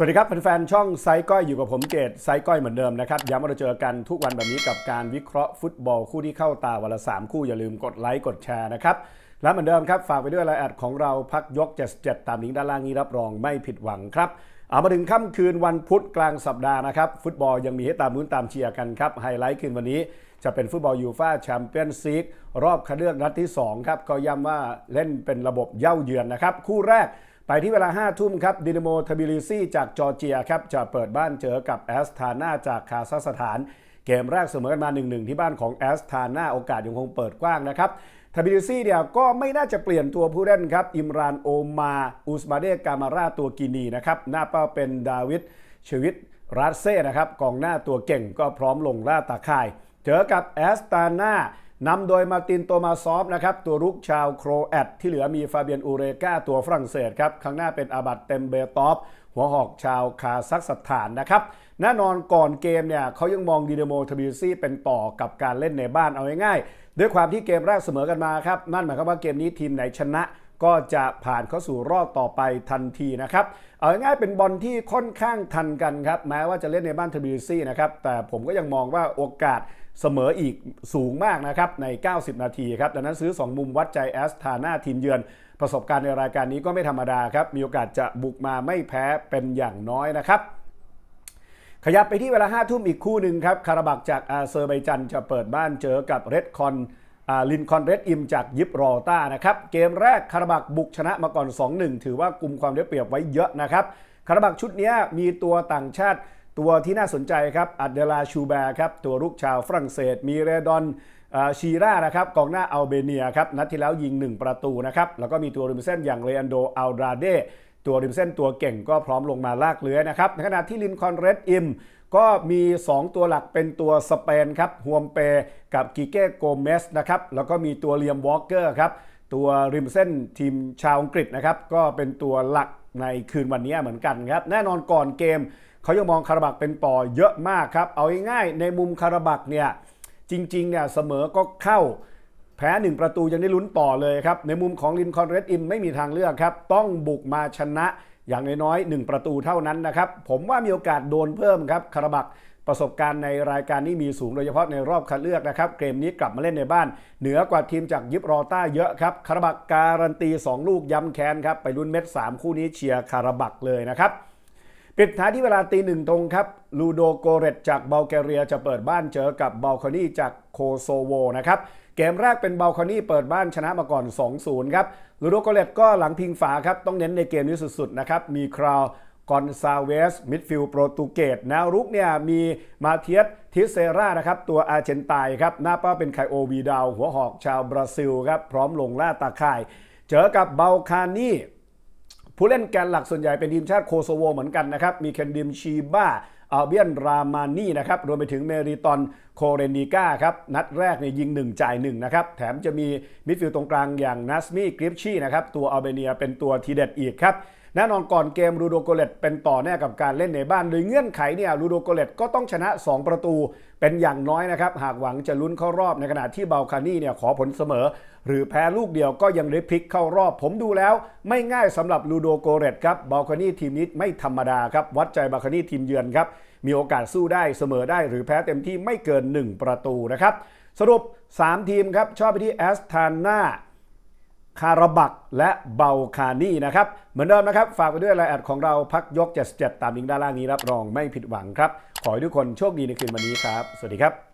สวัสดีครับแฟนๆช่องไซก้อยอยู่กับผมเกตไซก้อยเหมือนเดิมนะครับย้ำว่าเราเจอกันทุกวันแบบนี้กับการวิเคราะห์ฟุตบอลคู่ที่เข้าตาวันละสามคู่อย่าลืมกดไลค์กดแชร์นะครับและเหมือนเดิมครับฝากไปด้วยรายแอดของเราพักยก 77 ตามลิงก์ด้านล่างนี้รับรองไม่ผิดหวังครับเอามาถึงค่ำคืนวันพุธกลางสัปดาห์นะครับฟุตบอลยังมีให้ตามลุ้นตามเชียร์กันครับไฮไลท์คืนวันนี้จะเป็นฟุตบอลยูฟ่าแชมเปี้ยนส์ลีกรอบคัดเลือกนัดที่2ครับก็ย้ำว่าเล่นเป็นระบบเย่าเยือนนะครับคู่แรก ไปที่เวลา 5 ทุ่มครับดินโมทบิลิซีจากจอร์เจียครับจะเปิดบ้านเจอกับแอสทานาจากคาซัคสถาน เกมแรกเสมอกันมา 1-1 ที่บ้านของแอสทานาโอกาสยังคงเปิดกว้างนะครับทบิลิซีเนี่ยก็ไม่น่าจะเปลี่ยนตัวผู้เล่นครับ อิมรานโอมา อุสมาเดกามาราตัวกินีนะครับ หน้าเป้าเป็นดาวิดชวิตรัสเซ่นะครับกองหน้าตัวเก่งก็พร้อมลงล่าตาข่าย เจอกับแอสตานา นำโดยมาตินโตมาซอฟนะครับตัวรุกชาวโครแอตที่เหลือมีฟาเบียนอูเรกาตัวฝรั่งเศสครับข้างหน้าเป็นอาบัตเต็มเบตอฟหัวหอกชาวคาซัคสถานนะครับแน่นอนก่อนเกมเนี่ยเขายังมองดีเดโมทบิลซี่เป็นต่อกับการเล่นในบ้านเอาง่ายๆด้วยความที่เกมแรกเสมอกันมาครับนั่นหมายความว่าเกมนี้ทีมไหนชนะก็จะผ่านเข้าสู่รอบต่อไปทันทีนะครับ เอาง่ายๆเป็นบอลที่ค่อนข้างทันกันครับ แม้ว่าจะเล่นในบ้านทบิลซี่นะครับ แต่ผมก็ยังมองว่าโอกาส เสมออีกสูงมากนะครับใน 90 นาทีครับดังนั้นซื้อ 2 มุมวัดใจแอสทาน่าทีมเยือน ประสบการณ์ในรายการนี้ก็ไม่ธรรมดาครับ มีโอกาสจะบุกมาไม่แพ้เป็นอย่างน้อยนะครับขยับไปที่เวลา5ทุ่มอีกคู่หนึ่งครับ คาราบักจากอาเซอร์ไบจันจะเปิดบ้านเจอกับเรดคอนลินคอนเรดอิมจากยิปรอต้านะครับ เกมแรกคาราบักบุกชนะมาก่อน 2-1 ถือว่ากลุ่มความได้เปรียบไว้เยอะนะครับ คาราบักชุดนี้มีตัวต่างชาติ ตัวที่น่าสนใจครับอัดเดลาชูแบร์ครับตัวลูกชาวฝรั่งเศส มีเรดอนชีรานะครับกองหน้าอัลเบเนียครับนัดที่แล้วยิง 1 ประตูนะครับแล้วก็มีตัวริมเส้นอย่างเรอันโดอัลดราเดตัวริมเส้นตัวเก่งก็พร้อมลงมาลากเลื้อยนะครับ ในขณะที่ลินคอนเรดอิมก็มี 2 ตัวหลักเป็นตัวสเปนครับฮวมเปกับกิเก้โกเมสนะครับแล้วก็มีตัวเลียมวอลเกอร์ครับตัวริมเส้นทีมชาวอังกฤษนะครับก็เป็นตัวหลักในคืนวันนี้เหมือนกันครับแน่นอนก่อนเกม เขายังมองคาราบักเป็นต่อเยอะมากครับ เอาง่ายๆในมุมคาราบักเนี่ยจริงๆเนี่ยเสมอก็เข้าแพ้1ประตูยังได้ลุ้นต่อเลยครับ ในมุมของลินคอนเรดอิมไม่มีทางเลือกครับ ต้องบุกมาชนะอย่างน้อยๆ1ประตูเท่านั้นนะครับ ผมว่ามีโอกาสโดนเพิ่มครับคาราบักประสบการณ์ในรายการนี้มีสูงโดยเฉพาะในรอบคัดเลือกนะครับ เกมนี้กลับมาเล่นในบ้าน เหนือกว่าทีมจากยิปรอต้าเยอะครับคาราบักการันตี 2 ลูกย้ำแค้นครับไปลุ้นเม็ด3คู่นี้เชียร์คาราบักเลยนะครับ ปิดท้ายที่เวลาตีหนึ่งตรงครับลูโดโกเรตจากเบลแกเรียจะเปิดบ้านเจอกับบัลคานีจากโคโซโวนะครับเกมแรกเป็นบัลคานีเปิดบ้านชนะมาก่อน 2-0 ครับลูโดโกเรตก็หลังพิงฝาครับต้องเน้นในเกมนี้สุดๆนะครับมีคราวกอนซาเวส มิดฟิลด์โปรตุเกสแนวรุกเนี่ยมีมาเทียสทิเซรานะครับ ตัวอาร์เจนไตน์ครับ หน้าเป้าเป็นไคโอวีดาว หัวหอกชาวบราซิลครับ พร้อมลงล่าตาข่าย เจอกับเบลคานี ผู้เล่นแกนหลักส่วนใหญ่เป็นทีมชาติโคโซโวเหมือนกันนะครับ มีเคนดิมชีบ้าอัลเบียนรามานีนะครับ รวมไปถึงเมริตอนโคเรนิก้าครับ นัดแรกเนี่ยยิง 1 จ่าย 1 นะครับ แถมจะมีมิดฟิลด์ตรงกลางอย่างนัสมีกริฟชีนะครับ ตัวอัลเบเนียเป็นตัวทีเด็ดอีกครับ แน่นอนก่อนเกมรูโดโกเลตเป็นต่อแน่กับการเล่นในบ้านโดยเงื่อนไขเนี่ยรูโดโกเลตก็ต้องชนะ 2 ประตูเป็นอย่างน้อยนะครับ หากหวังจะลุ้นเข้ารอบในขณะที่เบลคานี่เนี่ยขอผลเสมอ หรือแพ้ลูกเดียวก็ยังได้พลิกเข้ารอบ ผมดูแล้ว ไม่ง่ายสำหรับลูโดโกเรตครับเบลคานี่ทีมนี้ไม่ธรรมดาครับ วัดใจเบลคานี่ทีมเยือนครับ มีโอกาสสู้ได้เสมอได้ หรือแพ้เต็มที่ไม่เกิน 1 ประตูนะครับสรุป 3 ทีมครับชอบไปที่แอสทานา คาราบักและเบลคานี่นะครับ เหมือนเดิมนะครับ ฝากไปด้วยรายแอดของเราพักยก 77 ตามลิงก์ด้านล่างนี้รับรองไม่ผิดหวังครับ ขอให้ทุกคนโชคดีในคืนวันนี้ครับ สวัสดีครับ